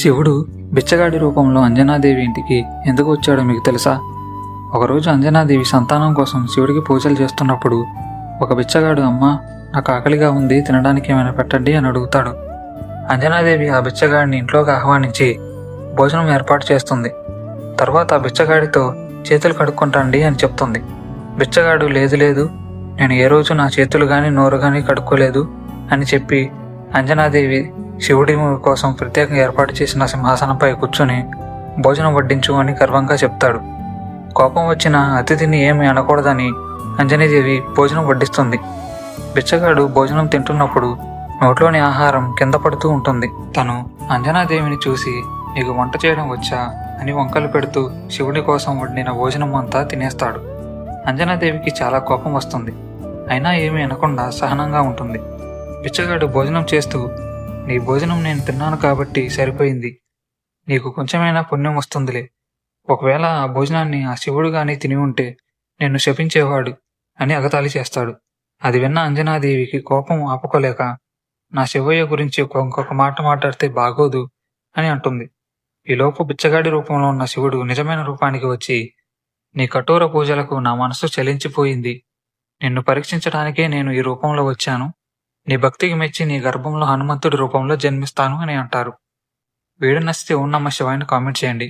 శివుడు బిచ్చగాడి రూపంలో అంజనాదేవి ఇంటికి ఎందుకు వచ్చాడో మీకు తెలుసా? ఒకరోజు అంజనాదేవి సంతానం కోసం శివుడికి పూజలు చేస్తున్నప్పుడు ఒక బిచ్చగాడు అమ్మ నాకు ఆకలిగా ఉంది తినడానికి ఏమైనా పెట్టండి అని అడుగుతాడు. అంజనాదేవి ఆ బిచ్చగాడిని ఇంట్లోకి ఆహ్వానించి భోజనం ఏర్పాటు చేస్తుంది. తర్వాత ఆ బిచ్చగాడితో చేతులు కడుక్కుంటండి అని చెప్తుంది. బిచ్చగాడు లేదు లేదు నేను ఏ రోజు నా చేతులు కానీ నోరు కానీ కడుక్కోలేదు అని చెప్పి అంజనాదేవి శివుడి కోసం ప్రత్యేకంగా ఏర్పాటు చేసిన సింహాసనంపై కూర్చుని భోజనం వడ్డించు అని గర్వంగా చెప్తాడు. కోపం వచ్చిన అతిథిని ఏమి అనకూడదని అంజనీదేవి భోజనం వడ్డిస్తుంది. బిచ్చగాడు భోజనం తింటున్నప్పుడు నోట్లోని ఆహారం కింద పడుతూ ఉంటుంది. తను అంజనాదేవిని చూసి నీకు వంట చేయడం వచ్చా? అని వంకలు పెడుతూ శివుడి కోసం వండిన భోజనం అంతా తినేస్తాడు. అంజనాదేవికి చాలా కోపం వస్తుంది. అయినా ఏమీ అనకుండా సహనంగా ఉంటుంది. బిచ్చగాడు భోజనం చేస్తూ నీ భోజనం నేను తిన్నాను కాబట్టి సరిపోయింది. నీకు కొంచెమైనా పుణ్యం వస్తుందిలే. ఒకవేళ ఆ భోజనాన్ని ఆ శివుడు గాని తిని ఉంటే నిన్ను శపించేవాడు అని అగతాళి చేస్తాడు. అది విన్న అంజనాదేవికి కోపం ఆపుకోలేక నా శివయ్య గురించి ఇంకొక మాట మాట్లాడితే బాగోదు అని అంటుంది. ఈలోపు బిచ్చగాడి రూపంలో ఉన్న శివుడు నిజమైన రూపానికి వచ్చి నీ కఠోర పూజలకు నా మనసు చలించిపోయింది. నిన్ను పరీక్షించడానికే నేను ఈ రూపంలో వచ్చాను. నీ భక్తికి మెచ్చి నీ గర్భంలో హనుమంతుడి రూపంలో జన్మిస్తాను అని అంటారు. వీడియో నచ్చితే ఓం నమ శివాయని కామెంట్ చేయండి.